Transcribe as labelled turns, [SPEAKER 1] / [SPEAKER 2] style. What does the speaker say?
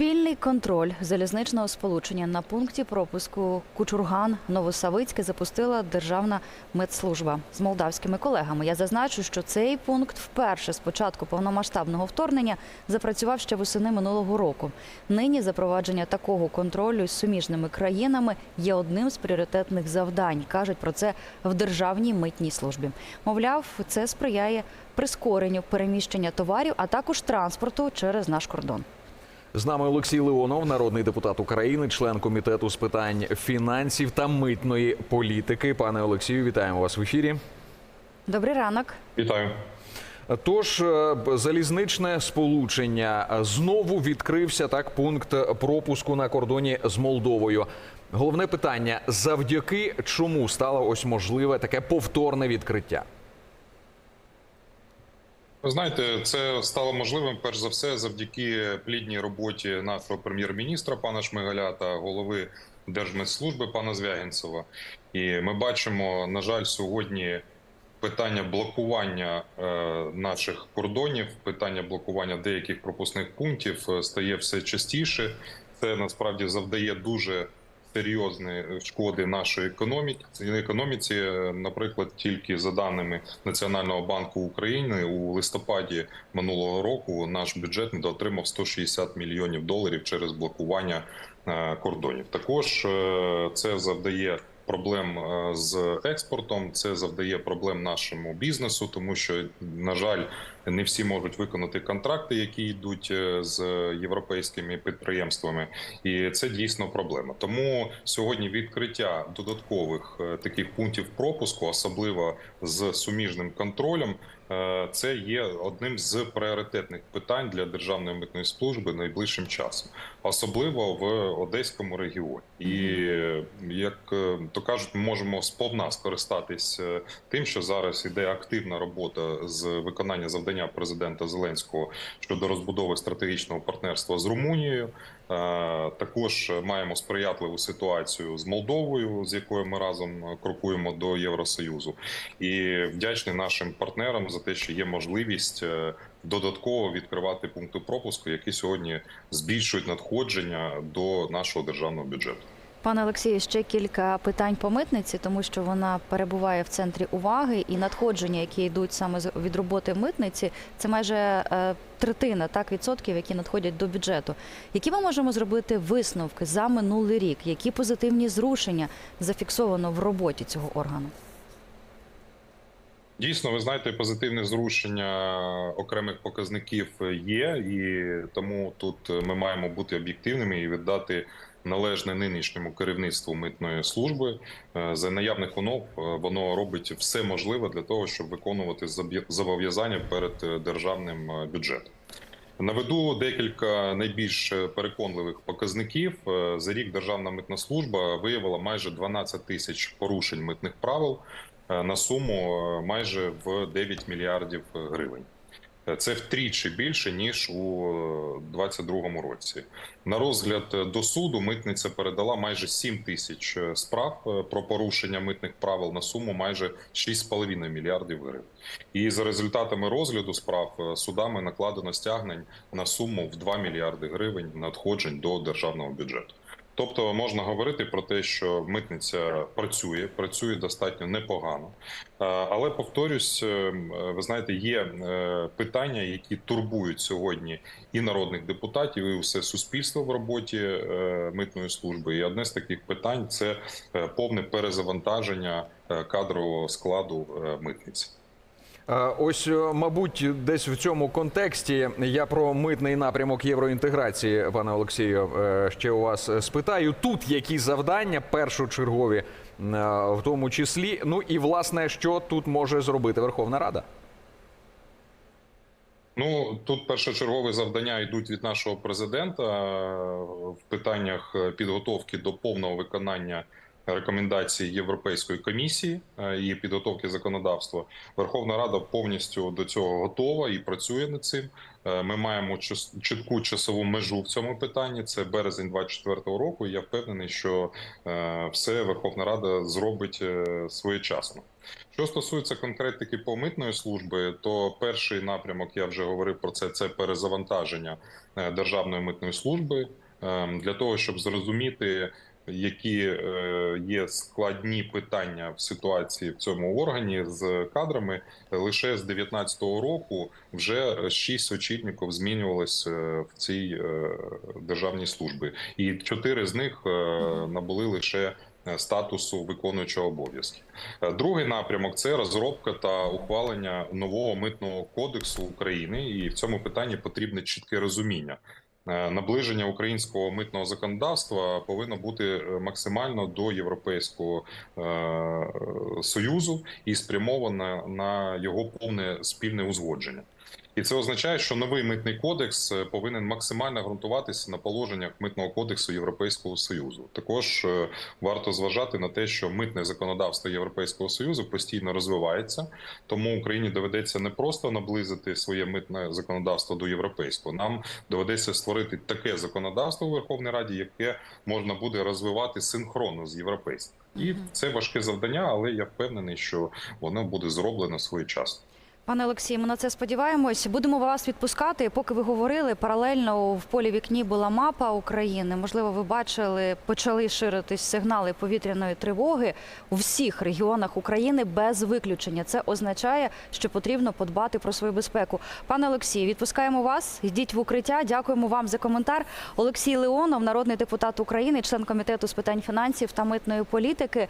[SPEAKER 1] Спільний контроль залізничного сполучення на пункті пропуску Кучурган Новосавицьке запустила Державна медслужба з молдавськими колегами. Я зазначу, що цей пункт вперше з початку повномасштабного вторгнення запрацював ще восени минулого року. Нині запровадження такого контролю з суміжними країнами є одним з пріоритетних завдань. кажуть про це в державній митній службі. Мовляв, це сприяє прискоренню переміщення товарів, а також транспорту через наш кордон.
[SPEAKER 2] З нами Олексій Леонов, народний депутат України, член комітету з питань фінансів та митної політики. Пане Олексію, вітаємо вас в ефірі.
[SPEAKER 1] Добрий ранок.
[SPEAKER 3] Вітаю.
[SPEAKER 2] Тож е, залізничне сполучення знову відкрився так пункт пропуску на кордоні з Молдовою. Головне питання: завдяки чому стало ось можливе таке повторне відкриття?
[SPEAKER 3] Ви знаєте, це стало можливим перш за все завдяки плідній роботі нашого прем'єр-міністра пана Шмигаля та голови Держмедслужби пана Звягінцева. І ми бачимо, на жаль, сьогодні питання блокування е, наших кордонів, питання блокування деяких пропускних пунктів е, стає все частіше. Це насправді завдає дуже серйозної шкоди нашої економіки. економіці. Е, Наприклад, тільки за даними Національного банку України у листопаді минулого року наш бюджет недоотримав 160 мільйонів доларів через блокування е, кордонів. Також е, це завдає. Проблем е, з експортом це завдає проблем нашому бізнесу, тому що на жаль, не всі можуть виконати контракти, які йдуть е, з європейськими підприємствами, і це дійсно проблема. Тому сьогодні відкриття додаткових е, таких пунктів пропуску, особливо з суміжним контролем, це є одним з пріоритетних питань для державної митної служби найближчим часом, особливо в Одеському регіоні. І е, як е, то кажуть, ми можемо сповна скористатись е, тим, що зараз іде активна робота з виконання завдання президента Зеленського щодо розбудови стратегічного партнерства з Румунією. Е, Також маємо сприятливу ситуацію з Молдовою, з якою ми разом е, крокуємо до Євросоюзу, і вдячний нашим партнерам за те, що є можливість е, додатково відкривати пункти пропуску, які сьогодні збільшують надходження до нашого державного бюджету.
[SPEAKER 1] Пане Олексію, ще кілька питань по митниці, тому що вона перебуває в центрі уваги, і надходження, які йдуть саме від роботи митниці, це майже е, третина так відсотків, які надходять до бюджету. Які ми можемо зробити висновки за минулий рік? Які позитивні зрушення зафіксовано в роботі цього органу?
[SPEAKER 3] Дійсно, ви знаєте, позитивне зрушення окремих показників є, і тому тут ми маємо бути об'єктивними і віддати належне нинішньому керівництву митної служби. Е, За наявних умов е, воно робить все можливе для того, щоб виконувати зобов'язання перед е, державним бюджетом. Наведу декілька найбільш переконливих показників. За рік Державна митна служба виявила майже 12 тисяч порушень митних правил на суму майже в 9 мільярдів гривень. Е, Це втричі більше ніж у 2022 році. На розгляд е, до суду митниця передала майже 7 тисяч е, справ е, про порушення митних правил на суму майже 6,5 мільярдів гривень. І за результатами розгляду справ е, судами накладено стягнень на суму в 2 мільярди гривень надходжень до державного бюджету. Тобто можна говорити про те, що митниця працює, працює достатньо непогано. Е, Але повторюсь, е, ви знаєте, є е, питання, які турбують сьогодні і народних депутатів, і все суспільство в роботі е, митної служби. І одне з таких питань це е, повне перезавантаження е, кадрового складу е, митниці.
[SPEAKER 2] Е, Ось, е, мабуть, десь в цьому контексті я про митний напрямок євроінтеграції, пане Олексію, е, ще у вас е, спитаю. Тут які завдання першочергові, е, в тому числі. Ну і власне, що тут може зробити Верховна Рада?
[SPEAKER 3] Ну тут першочергові завдання йдуть від нашого президента е, в питаннях е, підготовки до повного виконання рекомендацій Європейської комісії е, і підготовки законодавства. Верховна Рада повністю до цього готова і працює над цим. Е, Ми маємо чітку часову межу в цьому питанні. Це березень 24-го року. І я впевнений, що е, все Верховна Рада зробить е, своєчасно. Що стосується конкретики по митної служби, то перший напрямок я вже говорив про це. Це перезавантаження е, державної митної служби е, для того, щоб зрозуміти. Які е, є складні питання в ситуації в цьому органі з кадрами, лише з 2019 року вже шість очільників змінювалось е, в цій е, державній службі, і чотири з них набули лише статусу виконуючого обов'язки. Другий напрямок це розробка та ухвалення нового митного кодексу України, і в цьому питанні потрібне чітке розуміння. Е, Наближення українського митного законодавства повинно бути е, максимально до європейського е, союзу і спрямоване на його повне спільне узгодження. І це означає, що новий митний кодекс е, повинен максимально ґрунтуватися на положеннях митного кодексу Європейського союзу. Також е, варто зважати на те, що митне законодавство Європейського союзу постійно розвивається, тому Україні доведеться не просто наблизити своє митне законодавство до європейського. Нам доведеться створити таке законодавство у Верховній Раді, яке можна буде розвивати синхронно з європейським. І це важке завдання, але я впевнений, що воно буде зроблено своєчасно.
[SPEAKER 1] Пане Олексію, ми на це сподіваємось. Будемо вас відпускати. Поки ви говорили, паралельно в полі вікні була мапа України. Можливо, ви бачили, почали ширитись сигнали повітряної тривоги у всіх регіонах України без виключення. Це означає, що потрібно подбати про свою безпеку. Пане Олексію, відпускаємо вас. Йдіть в укриття. Дякуємо вам за коментар. Олексій Леонов, народний депутат України, член комітету з питань фінансів та митної політики.